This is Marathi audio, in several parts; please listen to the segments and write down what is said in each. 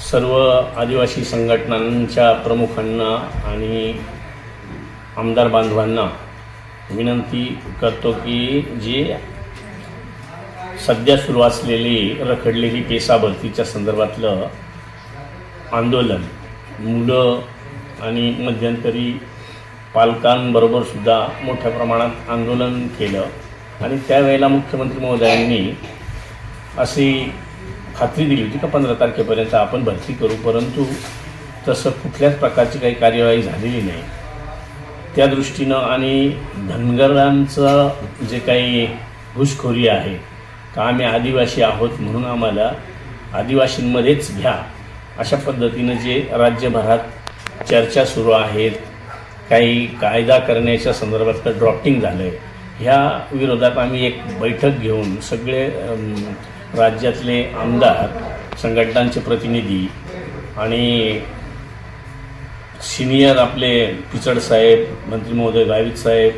सर्व आदिवासी संघटनांच्या प्रमुखांना आणि आमदार बांधवांना विनंती करतो की जे सध्या सुरू असलेली रखडलेली पेसा भरतीच्या संदर्भातलं आंदोलन मुलं आणि मध्यंतरी पालकांबरोबर सुद्धा मोठ्या प्रमाणात आंदोलन केलं. आणि त्यावेळेला मुख्यमंत्री महोदयांनी अशी खात्री दिली होती का पंधरा तारखेपर्यंत आपण भरती करू परंतु तसं कुठल्याच प्रकारची काही कार्यवाही झालेली नाही. त्या दृष्टीनं आणि धनगरांचं जे काही घुसखोरी आहे का आम्ही आदिवासी आहोत म्हणून आम्हाला आदिवासींमध्येच घ्या. अशा पद्धतीनं जे राज्यभरात चर्चा सुरू आहेत काही कायदा करण्याच्या संदर्भातलं ड्रॉफ्टिंग झालं आहे ह्या विरोधात आम्ही एक बैठक घेऊन सगळे राज्यातले आमदार संघटनांचे प्रतिनिधी आणि सिनियर आपले पिचड साहेब मंत्री महोदय गावित साहेब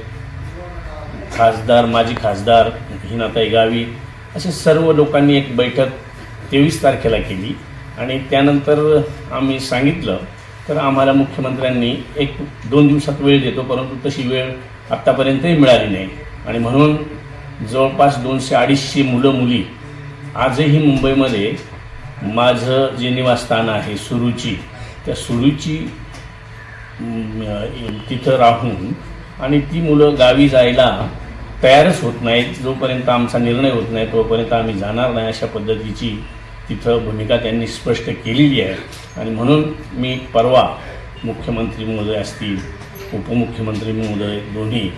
खासदार माजी खासदार हिनाताई गावी असे सर्व लोकांनी एक बैठक तेवीस तारखेला केली. आणि त्यानंतर आम्ही सांगितलं तर आम्हाला मुख्यमंत्र्यांनी एक दोन दिवसात वेळ देतो परंतु तशी वेळ आत्तापर्यंतही मिळाली नाही. आणि म्हणून जवळपास दोनशे अडीचशे मुलं मुली आजही मुंबईमध्ये माझं जे निवासस्थान आहे सुरुची त्या सुरुची तिथं राहून आणि ती मुलं गावी जायला तयारच होत नाहीत. जोपर्यंत आमचा निर्णय होत नाही तोपर्यंत आम्ही जाणार नाही अशा पद्धतीची तिथं भूमिका त्यांनी स्पष्ट केलेली आहे. आणि म्हणून मी परवा मुख्यमंत्री महोदय असतील उपमुख्यमंत्री महोदय दोन्ही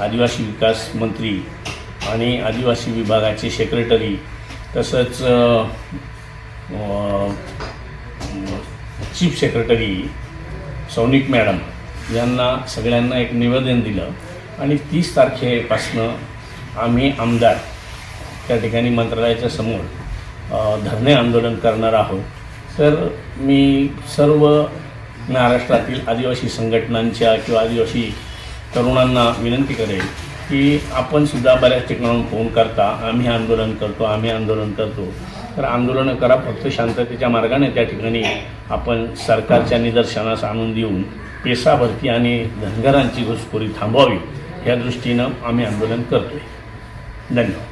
आदिवासी विकास मंत्री आणि आदिवासी विभागाचे सेक्रेटरी तसंच चीफ सेक्रेटरी सौनिक मॅडम यांना सगळ्यांना एक निवेदन दिलं. आणि तीस तारखेपासनं आम्ही आमदार त्या ठिकाणी मंत्रालयाच्या समोर धरणे आंदोलन करणार आहोत. तर मी सर्व महाराष्ट्रातील आदिवासी संघटनांच्या किंवा आदिवासी तरुणांना विनंती करेल की आपण सुद्धा बऱ्याच ठिकाणाहून फोन करता आम्ही आंदोलन करतो आम्ही आंदोलन करतो. तर आंदोलनं करा फक्त शांततेच्या मार्गाने त्या ठिकाणी आपण सरकारच्या निदर्शनास आणून देऊन पेसाभरती आणि धनगरांची घुसखोरी थांबवावी या दृष्टीनं आम्ही आंदोलन करतोय. धन्यवाद.